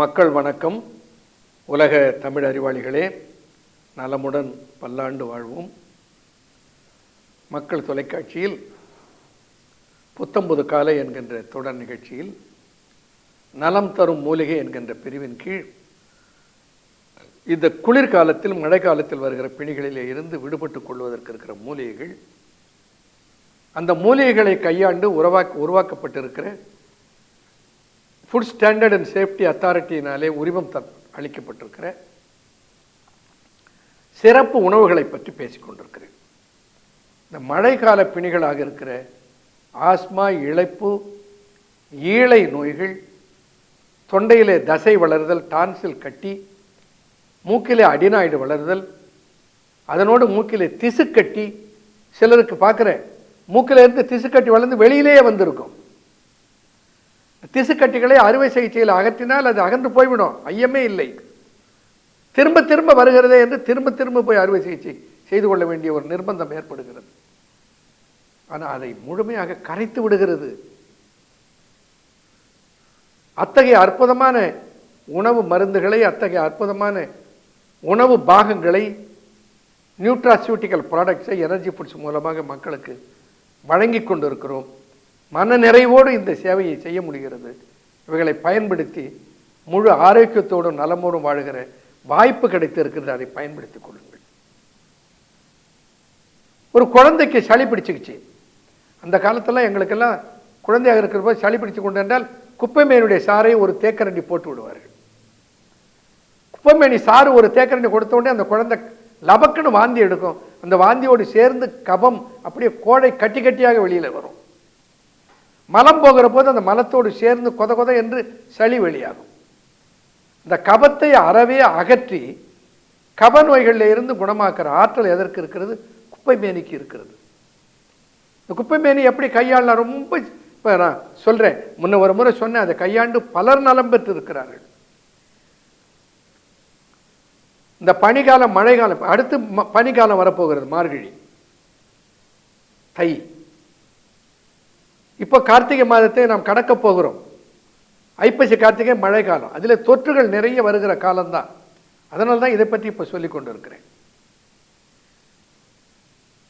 மக்கள் வணக்கம். உலக தமிழ் அறிவாளிகளே நலமுடன் பல்லாண்டு வாழ்வோம். மக்கள் தொலைக்காட்சியில் புத்தம்புது காலை என்கின்ற தொடர் நிகழ்ச்சியில் நலம் தரும் மூலிகை என்கின்ற பிரிவின் கீழ் இந்த குளிர்காலத்தில் மழை காலத்தில் வருகிற பிணிகளிலே இருந்து விடுபட்டுக் கொள்வதற்கு இருக்கிற மூலிகைகள் அந்த மூலிகைகளை கையாண்டு உருவாக்க உருவாக்கப்பட்டிருக்கிற ஃபுட் ஸ்டாண்டர்ட் அண்ட் சேஃப்டி அத்தாரிட்டியினாலே உரிமம் த அளிக்கப்பட்டிருக்கிற சிறப்பு உணவுகளை பற்றி பேசிக்கொண்டிருக்கிறேன் இந்த மழைக்கால பிணிகளாக இருக்கிற ஆஸ்மா இழைப்பு ஈழை நோய்கள் தொண்டையிலே தசை வளருதல் டான்சில் கட்டி மூக்கிலே அடினாய்டு வளருதல் அதனோடு மூக்கிலே திசு கட்டி சிலருக்கு பார்க்குறேன் மூக்கிலேருந்து திசு கட்டி வளர்ந்து வெளியிலேயே வந்திருக்கும். திசு கட்டிகளை அறுவை சிகிச்சையில் அகற்றினால் அது அகன்று போய்விடும். ஐயமே இல்லை. திரும்ப திரும்ப வருகிறதே என்று திரும்ப திரும்ப போய் அறுவை சிகிச்சை செய்து கொள்ள வேண்டிய ஒரு நிர்பந்தம் ஏற்படுகிறது. ஆனால் அதை முழுமையாக கரைத்து விடுகிறது. அத்தகைய அற்புதமான உணவு மருந்துகளை அத்தகைய அற்புதமான உணவு பாகங்களை நியூட்ராசியூட்டிக்கல் ப்ராடக்ட்ஸை எனர்ஜி ஃபுட்ஸ் மூலமாக மக்களுக்கு வழங்கி கொண்டிருக்கிறோம். மன நிறைவோடு இந்த சேவையை செய்ய முடிகிறது. இவைகளை பயன்படுத்தி முழு ஆரோக்கியத்தோடும் நலமோடும் வாழ்கிற வாய்ப்பு கிடைத்திருக்கிறது அதை பயன்படுத்திக் கொள்ளுங்கள். ஒரு குழந்தைக்கு சளி பிடிச்சிக்கிச்சு. அந்த காலத்தில் எங்களுக்கெல்லாம் குழந்தையாக இருக்கிற போது சளி பிடிச்சு கொண்டு என்றால் குப்பைமேனுடைய சாரை ஒரு தேக்கரண்டி போட்டு விடுவார்கள். குப்பைமேனி சாறு ஒரு தேக்கரண்டி கொடுத்த உடனே அந்த குழந்தை லபக்குன்னு வாந்தி எடுக்கும். அந்த வாந்தியோடு சேர்ந்து கபம் அப்படியே கோடை கட்டி கட்டியாக வெளியில் வரும். மலம் போகிற போது அந்த மலத்தோடு சேர்ந்து கொத கொத என்று சளி வெளியாகும். இந்த கபத்தை அறவே அகற்றி கப நோய்களில் இருந்து குணமாக்குற ஆற்றல் எதற்கு இருக்கிறது? குப்பை மேனிக்கு இருக்கிறது. இந்த குப்பை மேனி எப்படி கையாளலாம் ரொம்ப இப்போ நான் சொல்கிறேன் முன்ன ஒரு முறை சொன்னேன் அதை கையாண்டு பலர் நலம் பெற்று இருக்கிறார்கள் இந்த பனிக்காலம் மழைக்காலம் அடுத்து ம- பனிக்காலம் வரப்போகிறது மார்கழி. தை. இப்போ கார்த்திகை மாதத்தை நாம் கடக்க போகிறோம். ஐப்பசி கார்த்திகை மழை காலம். அதில் தொற்றுகள் நிறைய வருகிற காலம்தான். அதனால தான் இதை பற்றி இப்போ சொல்லிக் கொண்டிருக்கிறேன்.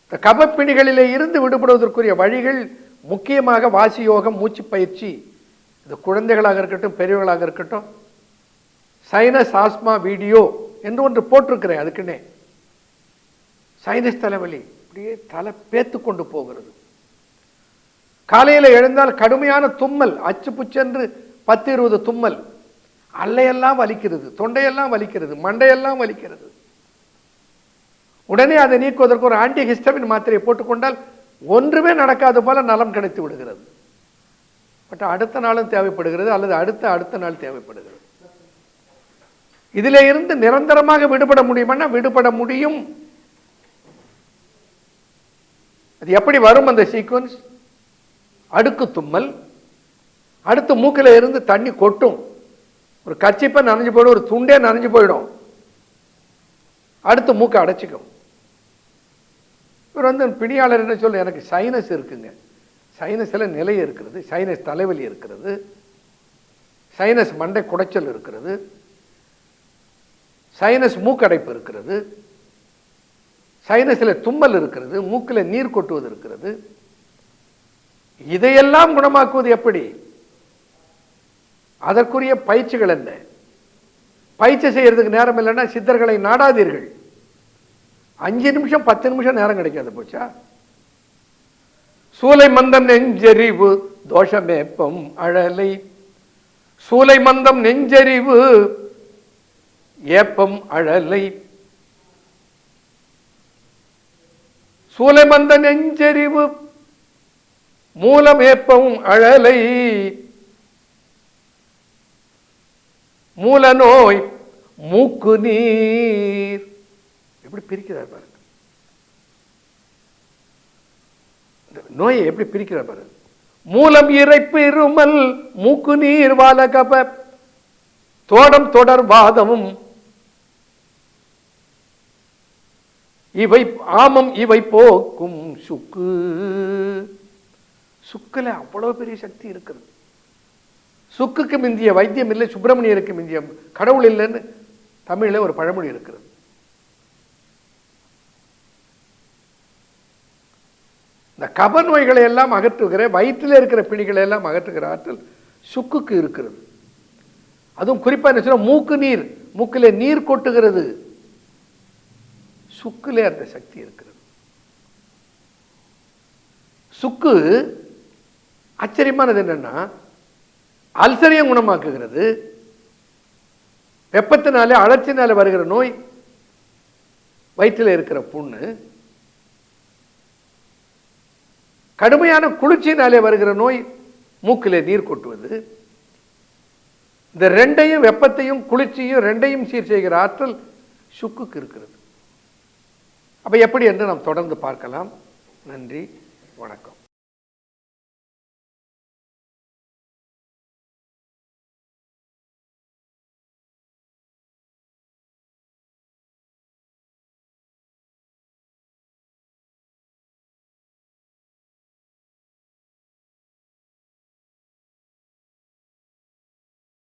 இந்த கபப்பிணிகளிலே இருந்து விடுபடுவதற்குரிய வழிகள் முக்கியமாக வாசி யோகம் மூச்சு பயிற்சி. இது குழந்தைகளாக இருக்கட்டும் பெரியவர்களாக இருக்கட்டும். சைனஸ் ஆஸ்மா வீடியோ என்று ஒன்று போட்டிருக்கிறேன் அதுக்குன்னே. சைனஸ் தலைவலி அப்படியே தலை பேத்து கொண்டு போகிறது. காலையில் எழுந்தால் கடுமையான தும்மல் அச்சு புச்சென்று பத்து இருபது தும்மல். அல்லையெல்லாம் வலிக்கிறது தொண்டையெல்லாம் வலிக்கிறது மண்டையெல்லாம் வலிக்கிறது. உடனே அதை நீக்குவதற்கு ஒரு ஆன்டி ஹிஸ்டமின் மாத்திரையை போட்டுக்கொண்டால் ஒன்றுமே நடக்காது போல நலம் கிடைத்து விடுகிறது. பட் அடுத்த நாளும் தேவைப்படுகிறது அல்லது அடுத்த அடுத்த நாள் தேவைப்படுகிறது. இதில் இருந்து நிரந்தரமாக விடுபட முடியுமானா விடுபட முடியும். அது எப்படி வரும் அந்த சீக்வன்ஸ்? அடுக்கு தும்மல். அடுத்து மூக்கில் இருந்து தண்ணி கொட்டும். ஒரு கச்சிப்பை நனைஞ்சு போயிடும் ஒரு துண்டே நனைஞ்சு போயிடும். அடுத்து மூக்கை அடைச்சிக்கும். இவர் வந்து பிணியாளர் என்ன சொல்ல எனக்கு சைனஸ் இருக்குங்க. சைனஸில் நிலை இருக்கிறது சைனஸ் தலைவலி இருக்கிறது. சைனஸ் மண்டை குடைச்சல் இருக்கிறது. சைனஸ் மூக்கடைப்பு இருக்கிறது. சைனஸில் தும்மல் இருக்கிறது மூக்கில் நீர் கொட்டுவது இருக்கிறது. இதையெல்லாம் குணமாக்குவது எப்படி? அதற்குரிய பயிற்சிகள் என்ன? பயிற்சி செய்யறதுக்கு நேரம் இல்லைன்னா சித்தர்களை நாடாதீர்கள். அஞ்சு நிமிஷம் பத்து நிமிஷம் நேரம் கிடைக்காது போச்சா? சூலை மந்தம் நெஞ்செறிவு தோஷமேப்பம் அழலை. சூலை மந்தம் நெஞ்செறிவு ஏப்பம் அழலை. சூலை மந்த நெஞ்செறிவு மூலம் அழலை. மூல நோய் மூக்கு நீர். எப்படி பிரிக்கிறார் பாருங்க நோயை எப்படி பிரிக்கிறார் பாருங்க மூலம் இறைப்பு இருமல் மூக்கு நீர் வாலகப தோடம் தொடர் வாதமும். இவை ஆமம் இவை போக்கும் சுக்கு. சுக்கில் அவ்வளோ பெரிய சக்தி இருக்குது சுக்குக்கு மிந்திய வைத்தியம் இல்லை சுப்பிரமணியருக்கு மிந்திய கடவுள் இல்லைன்னு தமிழில் ஒரு பழமொழி இருக்கிறது. இந்த கப நோய்களை எல்லாம் அகற்றுகிற வயிற்றில் இருக்கிற பிணிகளை எல்லாம் அகற்றுகிற ஆற்றல் சுக்குக்கு இருக்கிறது. அதுவும் குறிப்பாக என்ன சொன்னா மூக்கு நீர் மூக்கில் நீர் கொட்டுகிறது. சுக்கிலே அந்த சக்தி இருக்கிறது. சுக்கு ஆச்சரியமானது என்னென்னா அல்சரையும் குணமாக்குகிறது. வெப்பத்தினாலே அழற்சினால வருகிற நோய் வயிற்றில் இருக்கிற புண்ணு. கடுமையான குளிர்ச்சியினாலே வருகிற நோய் மூக்கிலே நீர் கொட்டுவது. இந்த ரெண்டையும் வெப்பத்தையும் குளிர்ச்சியும் ரெண்டையும் சீர் செய்கிற ஆற்றல் சுக்குக்கு இருக்கிறது. அப்போ எப்படி என்று நாம் தொடர்ந்து பார்க்கலாம். நன்றி வணக்கம்.